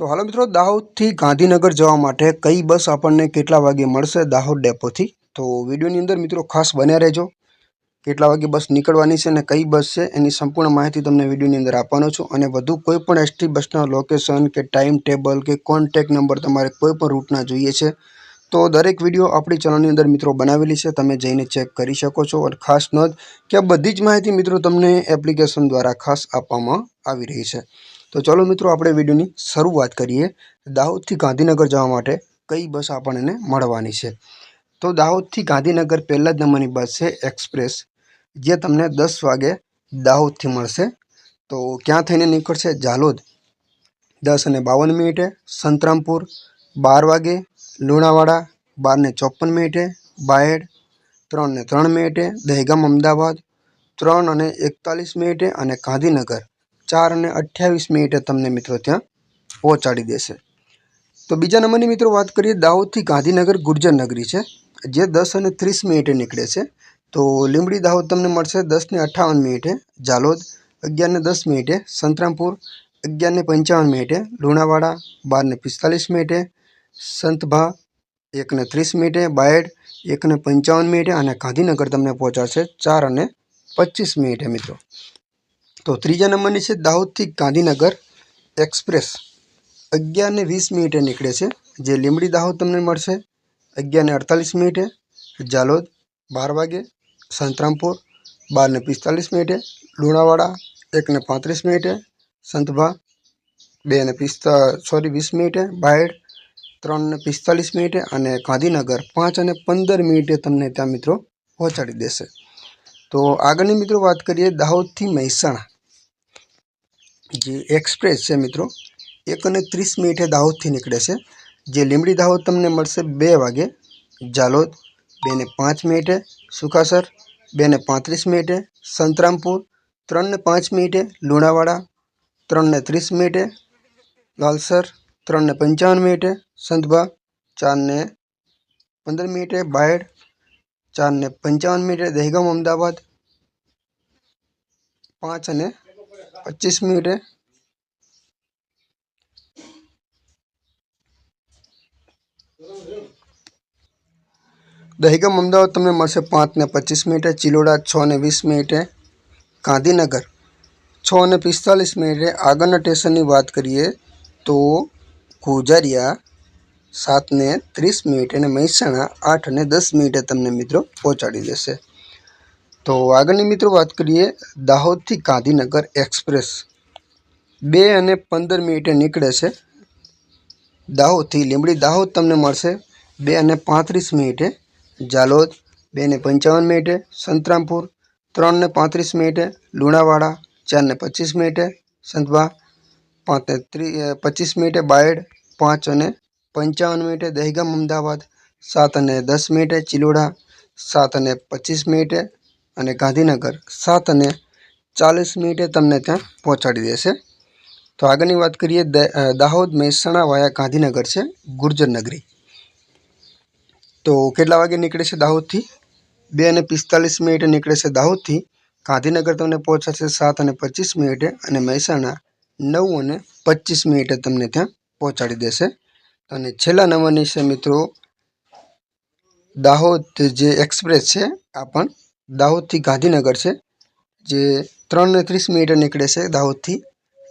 તો હાલો મિત્રો, દાહોદથી ગાંધીનગર જવા માટે કઈ બસ આપણને કેટલા વાગે મળશે દાહોદ ડેપોથી? તો વિડીયોની અંદર મિત્રો ખાસ બન્યા રહેજો. કેટલા વાગે બસ નીકળવાની છે અને કઈ બસ છે એની સંપૂર્ણ માહિતી તમને વિડીયોની અંદર આપવાનો છું. અને વધુ કોઈ પણ એસટી બસના લોકેશન કે ટાઈમ ટેબલ કે કોન્ટેક નંબર તમારે કોઈ પણ રૂટના જોઈએ છે, તો દરેક વીડિયો આપણી ચેનલની અંદર મિત્રો બનાવેલી છે. તમે જઈને ચેક કરી શકો છો. અને ખાસ નોંધ કે બધી જ માહિતી મિત્રો તમને એપ્લિકેશન દ્વારા ખાસ આપવામાં આવી રહી છે. તો ચલો મિત્રો આપણે વિડીયોની શરૂઆત કરીએ. દાહોદથી ગાંધીનગર જવા માટે કઈ બસ આપણને મળવાની છે? તો દાહોદથી ગાંધીનગર પહેલા જ નંબરની બસ છે એક્સપ્રેસ. જે તમને દસ વાગે દાહોદથી મળશે. તો ક્યાં થઈને નીકળશે? ઝાલોદ. દસ અને બાવન મિનિટે સંતરામપુર. બાર વાગે લુણાવાડા. બારને ચોપન મિનિટે બાયડ. ત્રણ ને ત્રણ મિનિટે દહેગામ અમદાવાદ. ત્રણ અને એકતાલીસ મિનિટે અને ગાંધીનગર. ચાર અને અઠ્યાવીસ મિનિટે તમને મિત્રો ત્યાં પહોંચાડી દેશે. તો બીજા નંબરની મિત્રો વાત કરીએ, દાહોદથી ગાંધીનગર ગુર્જર નગરી છે, જે દસ અને ત્રીસ મિનિટે નીકળે છે. તો લીંબડી દાહોદ તમને મળશે દસ ને અઠ્ઠાવન મિનિટે, ઝાલોદ અગિયાર ને દસ મિનિટે, સંતરામપુર અગિયાર ને પંચાવન મિનિટે, લુણાવાડા બાર ને પિસ્તાલીસ મિનિટે, સંતભા એક ને ત્રીસ મિનિટે, બાયડ એક ને પંચાવન મિનિટે અને ગાંધીનગર તમને પહોંચાડશે ચાર અને પચીસ મિનિટે મિત્રો. તો ત્રીજા નંબરની છે દાહોદથી ગાંધીનગર એક્સપ્રેસ. અગિયાર ને વીસ મિનિટે નીકળે છે. જે લીમડી દાહોદ તમને મળશે. અગિયાર ને અડતાલીસ મિનિટે જાલોદ, બાર વાગે સંતરામપુર, બાર ને પિસ્તાલીસ મિનિટે લુણાવાડા, એક ને પાંત્રીસ મિનિટે સંતભા, બે ને પિસ્તા, સોરી, વીસ મિનિટે બાયડ, ત્રણ ને પિસ્તાલીસ મિનિટે અને ગાંધીનગર પાંચ અને પંદર મિનિટે તમને ત્યાં મિત્રો પહોંચાડી દેશે. તો આગળની મિત્રો વાત કરીએ દાહોદથી મહેસાણા. જે એક્સપ્રેસ છે મિત્રો, એક અને ત્રીસ મિનિટે દાહોદથી નીકળે છે. જે લીમડી દાહોદ તમને મળશે બે વાગે. ઝાલોદ બે ને પાંચ મિનિટે. સુખાસર, બે ને પાંત્રીસ મિનિટે. સંતરામપુર, ત્રણ ને પાંચ મિનિટે. લુણાવાડા, ત્રણ ને ત્રીસ મિનિટે. લાલસર, ત્રણ ને પંચાવન મિનિટે. સંતભા, ચાર ને પંદર મિનિટે. બાયડ, ચાર ને પંચાવન મિનિટે. દહેગામ, અમદાવાદ, પાંચ અને પચીસ મિનિટે દહેગામ અમદાવાદ તમને મળશે પાંચ ને પચીસ મિનિટે ચિલોડા છ ને વીસ મિનિટે ગાંધીનગર છ અને પિસ્તાલીસ મિનિટે આગળના સ્ટેશનની વાત કરીએ તો ગોજારિયા સાત ને ત્રીસ મિનિટે અને મહેસાણા આઠ અને દસ મિનિટે તમને મિત્રો પહોંચાડી દેશે તો આગળની મિત્રો વાત કરીએ દાહોદથી ગાંધીનગર એક્સપ્રેસ. બે અને પંદર મિનિટે નીકળે છે દાહોદથી. લીંબડી દાહોદ તમને મળશે બે અને પાંત્રીસ મિનિટે. ઝાલોદ બે ને પંચાવન મિનિટે. સંતરામપુર ત્રણ ને પાંત્રીસ મિનિટે. લુણાવાડા ચાર ને પચીસ મિનિટે. સંતવા પાંચ ને ત્રી પચીસ મિનિટે. બાયડ પાંચ અને પંચાવન મિનિટે. દહેગામ અમદાવાદ સાત અને દસ મિનિટે. ચિલોડા સાત અને પચીસ મિનિટે. અને ગાંધીનગર સાત અને ચાલીસ મિનિટે તમને ત્યાં પહોંચાડી દેશે. તો આગળની વાત કરીએ દાહોદ, મહેસાણા વાયા ગાંધીનગર છે, ગુર્જર નગરી. તો કેટલા વાગે નીકળે છે દાહોદથી? બે અને પિસ્તાલીસ મિનિટે નીકળે છે દાહોદથી. ગાંધીનગર તમને પહોંચાડશે સાત અને પચીસ મિનિટે અને મહેસાણા નવ અને પચીસ મિનિટે તમને ત્યાં પહોંચાડી દેશે. અને છેલ્લા નંબરની છે મિત્રો, દાહોદ જે એક્સપ્રેસ છે, આ પણ દાહોદથી ગાંધીનગર છે, જે ત્રણને ત્રીસ મિનિટે નીકળે છે દાહોદથી.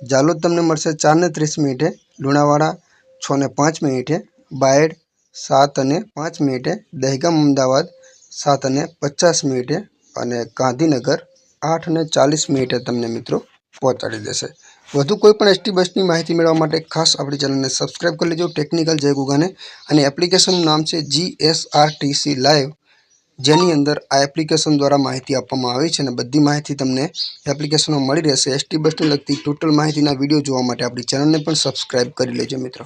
જાલોદ તમને મળશે ચારને ત્રીસ મિનિટે, લુણાવાડા છ ને પાંચ મિનિટે, બાયડ સાત અને પાંચ મિનિટે, દહેગામ અમદાવાદ સાત અને પચાસ મિનિટે અને ગાંધીનગર આઠ અને ચાલીસ મિનિટે તમને મિત્રો પહોંચાડી દેશે. વધુ કોઈ પણ એસટી બસની માહિતી મેળવવા માટે ખાસ આપણી ચેનલને સબસ્ક્રાઈબ કરી લેજો ટેકનિકલ જય ગુગાને. અને એપ્લિકેશનનું નામ છે G S R T C live જેની અંદર આ એપ્લિકેશન દ્વારા માહિતી આપવામાં આવી છે અને બધી માહિતી તમને એપ્લિકેશનમાં મળી રહેશે. એસટી બસને લગતી ટોટલ માહિતીના વીડિયો જોવા માટે આપણી ચેનલને પણ સબસ્ક્રાઈબ કરી લેજો મિત્રો.